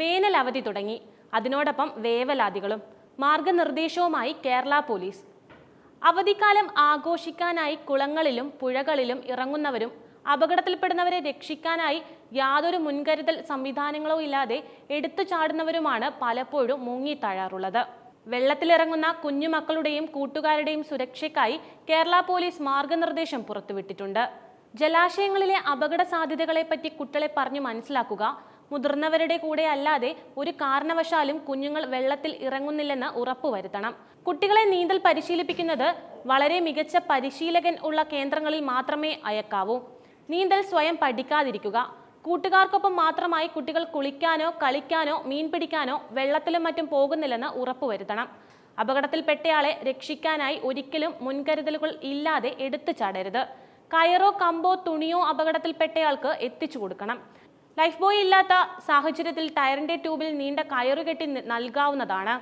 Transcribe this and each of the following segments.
വേനൽ അവധി തുടങ്ങി. അതിനോടൊപ്പം വേവലാതികളും മാർഗനിർദ്ദേശവുമായി കേരള പോലീസ്. അവധിക്കാലം ആഘോഷിക്കാനായി കുളങ്ങളിലും പുഴകളിലും ഇറങ്ങുന്നവരും അപകടത്തിൽപ്പെടുന്നവരെ രക്ഷിക്കാനായി യാതൊരു മുൻകരുതൽ സംവിധാനങ്ങളോ ഇല്ലാതെ എടുത്തു ചാടുന്നവരുമാണ് പലപ്പോഴും മുങ്ങിത്താഴാറുള്ളത്. വെള്ളത്തിലിറങ്ങുന്ന കുഞ്ഞുമക്കളുടെയും കൂട്ടുകാരുടെയും സുരക്ഷയ്ക്കായി കേരള പോലീസ് മാർഗനിർദ്ദേശം പുറത്തുവിട്ടിട്ടുണ്ട്. ജലാശയങ്ങളിലെ അപകട സാധ്യതകളെപ്പറ്റി കുട്ടികളെ പറഞ്ഞു മനസ്സിലാക്കുക മുതിർന്നവരുടെ കൂടെ അല്ലാതെ ഒരു കാരണവശാലും കുഞ്ഞുങ്ങൾ വെള്ളത്തിൽ ഇറങ്ങുന്നില്ലെന്ന് ഉറപ്പുവരുത്തണം കുട്ടികളെ നീന്തൽ പരിശീലിപ്പിക്കുന്നത് വളരെ മികച്ച പരിശീലകൻ ഉള്ള കേന്ദ്രങ്ങളിൽ മാത്രമേ അയക്കാവൂ. നീന്തൽ സ്വയം പഠിക്കാതിരിക്കുക. കൂട്ടുകാർക്കൊപ്പം മാത്രമായി കുട്ടികൾ കുളിക്കാനോ കളിക്കാനോ മീൻ പിടിക്കാനോ വെള്ളത്തിലും മറ്റും പോകുന്നില്ലെന്ന് ഉറപ്പുവരുത്തണം അപകടത്തിൽപ്പെട്ടയാളെ രക്ഷിക്കാനായി ഒരിക്കലും മുൻകരുതലുകൾ ഇല്ലാതെ എടുത്തു ചാടരുത്. കയറോ കമ്പോ തുണിയോ അപകടത്തിൽപ്പെട്ടയാൾക്ക് എത്തിച്ചു കൊടുക്കണം. ലൈഫ് ബോയ് ഇല്ലാത്ത സാഹചര്യത്തിൽ ടയറിന്റെ ട്യൂബിൽ നീണ്ട കയറുകെട്ടി നൽകാവുന്നതാണ്.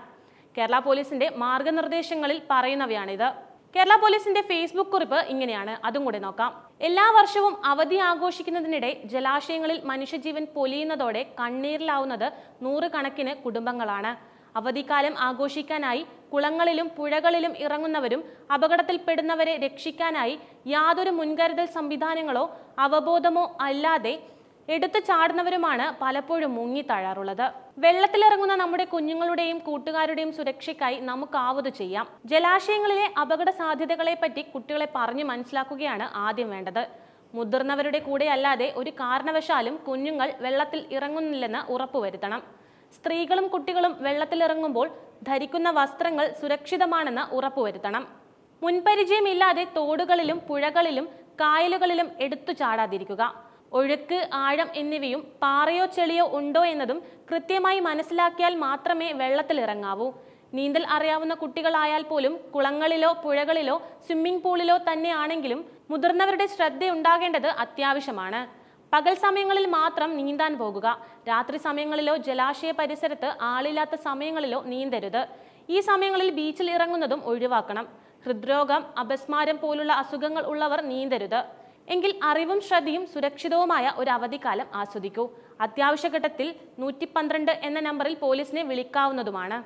കേരള പോലീസിന്റെ മാർഗനിർദ്ദേശങ്ങളിൽ പറയുന്നവയാണിത്. കേരള പോലീസിന്റെ ഫേസ്ബുക്ക് കുറിപ്പ് ഇങ്ങനെയാണ്. അതും കൂടെ നോക്കാം. എല്ലാ വർഷവും അവധി ആഘോഷിക്കുന്നതിനിടെ ജലാശയങ്ങളിൽ മനുഷ്യജീവൻ പൊലിയുന്നതോടെ കണ്ണീരിലാവുന്നത് നൂറുകണക്കിന് കുടുംബങ്ങളാണ്. അവധിക്കാലം ആഘോഷിക്കാനായി കുളങ്ങളിലും പുഴകളിലും ഇറങ്ങുന്നവരും അപകടത്തിൽപ്പെടുന്നവരെ രക്ഷിക്കാനായി യാതൊരു മുൻകരുതൽ സംവിധാനങ്ങളോ അവബോധമോ അല്ലാതെ എടുത്തു ചാടുന്നവരുമാണ് പലപ്പോഴും മുങ്ങി താഴാറുള്ളത് വെള്ളത്തിലിറങ്ങുന്ന നമ്മുടെ കുഞ്ഞുങ്ങളുടെയും കൂട്ടുകാരുടെയും സുരക്ഷയ്ക്കായി നമുക്കാവത് ചെയ്യാം. ജലാശയങ്ങളിലെ അപകട സാധ്യതകളെ പറ്റി കുട്ടികളെ പറഞ്ഞു മനസ്സിലാക്കുകയാണ് ആദ്യം വേണ്ടത്. മുതിർന്നവരുടെ കൂടെ അല്ലാതെ ഒരു കാരണവശാലും കുഞ്ഞുങ്ങൾ വെള്ളത്തിൽ ഇറങ്ങുന്നില്ലെന്ന് ഉറപ്പുവരുത്തണം. സ്ത്രീകളും കുട്ടികളും വെള്ളത്തിലിറങ്ങുമ്പോൾ ധരിക്കുന്ന വസ്ത്രങ്ങൾ സുരക്ഷിതമാണെന്ന് ഉറപ്പുവരുത്തണം. മുൻപരിചയമില്ലാതെ തോടുകളിലും പുഴകളിലും കായലുകളിലും എടുത്തു ചാടാതിരിക്കുക. ഒഴുക്ക് ആഴം എന്നിവയും പാറയോ ചെളിയോ ഉണ്ടോ എന്നതും കൃത്യമായി മനസ്സിലാക്കിയാൽ മാത്രമേ വെള്ളത്തിലിറങ്ങാവൂ നീന്തൽ അറിയാവുന്ന കുട്ടികളായാൽ പോലും കുളങ്ങളിലോ പുഴകളിലോ സ്വിമ്മിംഗ് പൂളിലോ തന്നെയാണെങ്കിലും മുതിർന്നവരുടെ ശ്രദ്ധയുണ്ടാകേണ്ടത് അത്യാവശ്യമാണ്. പകൽ സമയങ്ങളിൽ മാത്രം നീന്താൻ പോകുക. രാത്രി സമയങ്ങളിലോ ജലാശയ പരിസരത്ത് ആളില്ലാത്ത സമയങ്ങളിലോ നീന്തരുത്. ഈ സമയങ്ങളിൽ ബീച്ചിൽ ഇറങ്ങുന്നതും ഒഴിവാക്കണം. ഹൃദ്രോഗം അപസ്മാരം പോലുള്ള അസുഖങ്ങൾ ഉള്ളവർ നീന്തരുത്. എങ്കിൽ അറിവും ശ്രദ്ധയും സുരക്ഷിതവുമായ ഒരു അവധിക്കാലം ആസ്വദിക്കൂ. അത്യാവശ്യഘട്ടത്തിൽ നൂറ്റി പന്ത്രണ്ട് എന്ന നമ്പറിൽ പോലീസിനെ വിളിക്കാവുന്നതുമാണ്.